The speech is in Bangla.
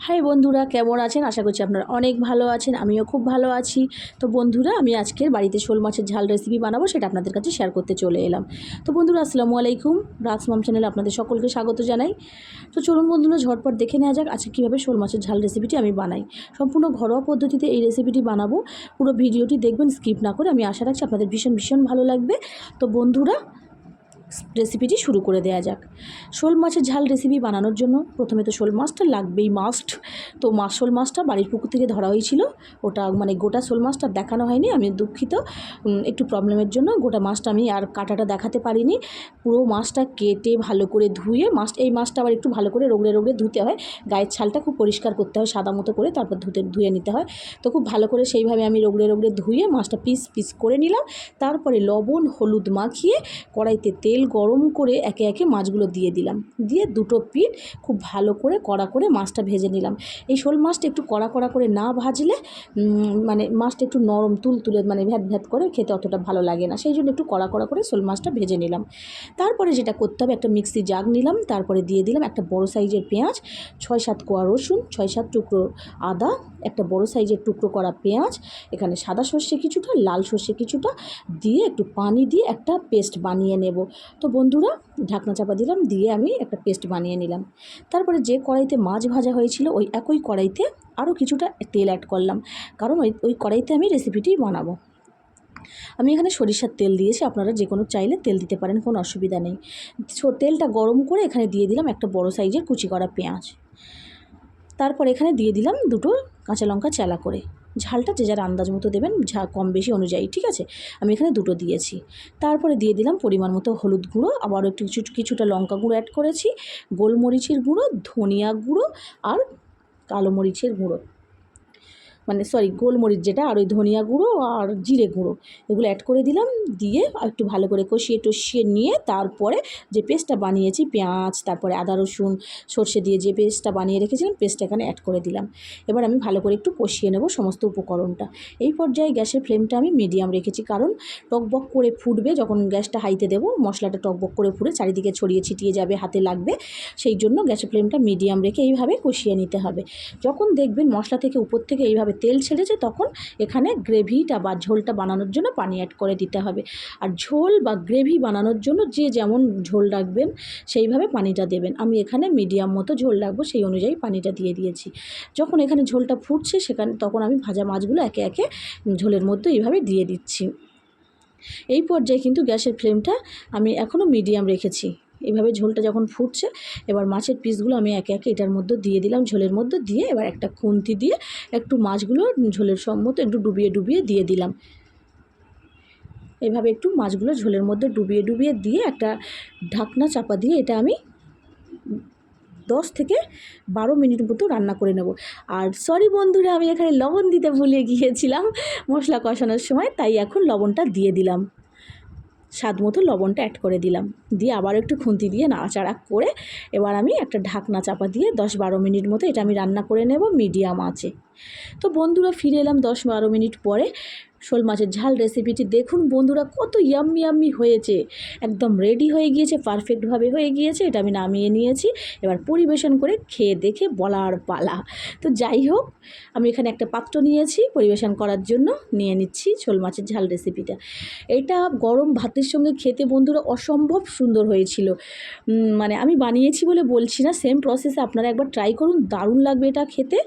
হাই বন্ধুরা, কেমন আছেন? আশা করছি আপনারা অনেক ভালো আছেন, আমিও খুব ভালো আছি। তো বন্ধুরা, আমি আজকের বাড়িতে শোল মাছের ঝাল রেসিপি বানাবো, সেটা আপনাদের কাছে শেয়ার করতে চলে এলাম। তো বন্ধুরা, আসসালামু আলাইকুম। রাজমাম চ্যানেলে আপনাদের সকলকে স্বাগত জানাই। তো চলুন বন্ধুরা, ঝটপট দেখে নেওয়া যাক আজকে কীভাবে শোল মাছের ঝাল রেসিপিটি আমি বানাই। সম্পূর্ণ ঘরোয়া পদ্ধতিতে এই রেসিপিটি বানাবো। পুরো ভিডিওটি দেখবেন স্কিপ না করে আমি আশা রাখছি আপনাদের ভীষণ ভীষণ ভালো লাগবে। তো বন্ধুরা রেসিপিটি শুরু করে দেওয়া যাক। শোল মাছের ঝাল রেসিপি বানানোর জন্য প্রথমে তো শোল মাছটা লাগবেই মাস্ট তো মাছ শোল মাছটা বাড়ির পুকুর থেকে ধরা হয়েছিল। ওটা মানে গোটা শোল মাছটা দেখানো হয়নি। আমি দুঃখিত। একটু প্রবলেমের জন্য গোটা মাছটা আমি আর কাটাটা দেখাতে পারিনি। পুরো মাছটা কেটে ভালো করে ধুয়ে মাছ এই মাছটা আবার একটু ভালো করে রোগড়ে রোগড়ে ধুতে হয়। গায়ের ছালটা খুব পরিষ্কার করতে হয় সাদা মতো করে, তারপর ধুতে ধুয়ে নিতে হয়। তো খুব ভালো করে সেইভাবে আমি রোগড়ে রোগড়ে ধুয়ে মাছটা পিস পিস করে নিলাম। তারপরে লবণ, হলুদ মাখিয়ে কড়াইতে তেল গরম করে একে একে মাছগুলো দিয়ে দিলাম। দিয়ে দুটো পিঠ খুব ভালো করে কড়া করে মাছটা ভেজে নিলাম। এই শোল মাছটা একটু কড়া কড়া করে না ভাজলে মানে মাছটা একটু নরম তুল তুলে মানে ভ্যাত ভ্যাত করে খেতে অতটা ভালো লাগে না। সেই জন্য একটু কড়া কড়া করে শোল মাছটা ভেজে নিলাম। তারপরে যেটা করতে হবে, একটা মিক্সি জাগ নিলাম, তারপরে দিয়ে দিলাম একটা বড় সাইজের পেঁয়াজ, ছয় সাত কোয়া রসুন, ছয় সাত টুকরো আদা, একটা বড় সাইজের টুকরো করা পেঁয়াজ, এখানে সাদা সর্ষে কিছুটা, লাল সর্ষে কিছুটা, দিয়ে একটু পানি দিয়ে একটা পেস্ট বানিয়ে নেব। তো বন্ধুরা, ঢাকনা চাপা দিলাম, দিয়ে আমি একটা পেস্ট বানিয়ে নিলাম। তারপরে যে কড়াইতে মাছ ভাজা হয়েছিল, ওই একই কড়াইতে আরও কিছুটা তেল অ্যাড করলাম। কারণ ওই ওই কড়াইতে আমি রেসিপিটি বানাবো। আমি এখানে সরিষার তেল দিয়েছি, আপনারা যে কোনো চাইলে তেল দিতে পারেন, কোনো অসুবিধা নেই। তেলটা গরম করে এখানে দিয়ে দিলাম একটা বড় সাইজের কুচি করা পেঁয়াজ। তারপর এখানে দিয়ে দিলাম দুটো কাঁচা লঙ্কা চেলা করে। ঝালটা যে যার আন্দাজ মতো দেবেন, ঝা কম বেশি অনুযায়ী, ঠিক আছে? আমি এখানে দুটো দিয়েছি। তারপরে দিয়ে দিলাম পরিমাণ মতো হলুদ গুঁড়ো, আবারও একটু কিছু, কিছুটা লঙ্কা গুঁড়ো অ্যাড করেছি, গোলমরিচের গুঁড়ো, ধনিয়া গুঁড়ো আর কালো মরিচের গুঁড়ো। মানে সরি গোলমরিচ যেটা, আর ওই ধনিয়া গুঁড়ো আর জিরে গুঁড়ো, এগুলো অ্যাড করে দিলাম, দিয়ে একটু ভালো করে কষিয়ে টষিয়ে নিয়ে তারপরে যে পেস্টটা বানিয়েছি, পেঁয়াজ, তারপরে আদা, রসুন, সর্ষে দিয়ে যে পেস্টটা বানিয়ে রেখেছিলাম পেস্টটা এখানে অ্যাড করে দিলাম। এবার আমি ভালো করে একটু কষিয়ে নেব সমস্ত উপকরণটা। এই পর্যায়ে গ্যাসের ফ্লেমটা আমি মিডিয়াম রেখেছি, কারণ টকবক করে ফুটবে, যখন গ্যাসটা হাইতে দেবো, মশলাটা টকবক করে ফুটে চারিদিকে ছড়িয়ে ছিটিয়ে যাবে, হাতে লাগবে, সেই জন্য গ্যাসের ফ্লেমটা মিডিয়াম রেখে এইভাবে কষিয়ে নিতে হবে। যখন দেখবেন মশলা থেকে উপর থেকে এইভাবে তেল ছেড়েছে তখন এখানে গ্রেভিটা বা ঝোলটা বানানোর জন্য পানি অ্যাড করে দিতে হবে। আর ঝোল বা গ্রেভি বানানোর জন্য যে যেমন ঝোল রাখবেন, সেইভাবে পানিটা দেবেন। আমি এখানে মিডিয়াম মতো ঝোল রাখব, সেই অনুযায়ী পানিটা দিয়ে দিয়েছি। যখন এখানে ঝোলটা ফুটছে, সেখানে তখন আমি ভাজা মাছগুলো একে একে ঝোলের মধ্যে এইভাবে দিয়ে দিচ্ছি। এই পর্যায়ে কিন্তু গ্যাসের ফ্লেমটা আমি এখনও মিডিয়াম রেখেছি। এইভাবে ঝোলটা যখন ফুটছে, এবার মাছের পিসগুলো আমি একে একে এটার মধ্যে দিয়ে দিলাম, ঝোলের মধ্যে দিয়ে এবার একটা খুন্তি দিয়ে একটু মাছগুলো ঝোলের সম্মত একটু ডুবিয়ে ডুবিয়ে দিয়ে দিলাম। এভাবে একটু মাছগুলো ঝোলের মধ্যে ডুবিয়ে ডুবিয়ে দিয়ে একটা ঢাকনা চাপা দিয়ে এটা আমি দশ থেকে বারো মিনিট মতো রান্না করে নেব। আর সরি বন্ধুরা, আমি এখানে লবণ দিতে ভুলে গিয়েছিলাম, মশলা কষানোর সময়, তাই এখন লবণটা দিয়ে দিলাম। স্বাদ মতো লবণটা অ্যাড করে দিলাম। দিয়ে আবার একটু খুন্তি দিয়ে নাড়াচাড়া করে এবার আমি একটা ঢাকনা চাপা দিয়ে দশ বারো মিনিট মতো এটা আমি রান্না করে নেব মিডিয়াম আছে তো বন্ধুরা ফিরে এলাম দশ বারো মিনিট পরে। শোল মাছের ঝাল রেসিপিটি দেখুন বন্ধুরা, কত ইয়াম্মি ইয়াম্মি হয়েছে। একদম রেডি হয়ে গিয়েছে পারফেক্টভাবে হয়ে গিয়েছে, এটা আমি নামিয়ে নিয়েছি। এবার পরিবেশন করে খেয়ে দেখে বলার পালা। তো যাই হোক, আমি এখানে একটা পাত্র নিয়েছি, পরিবেশন করার জন্য নিয়ে নিচ্ছি শোল মাছের ঝাল রেসিপিটা এটা গরম ভাতের সঙ্গে খেতে বন্ধুরা অসম্ভব সুন্দর হয়েছিল। মানে আমি বানিয়েছি বলে বলছি না সেম প্রসেসে আপনারা একবার ট্রাই করুন, দারুণ লাগবে এটা খেতে।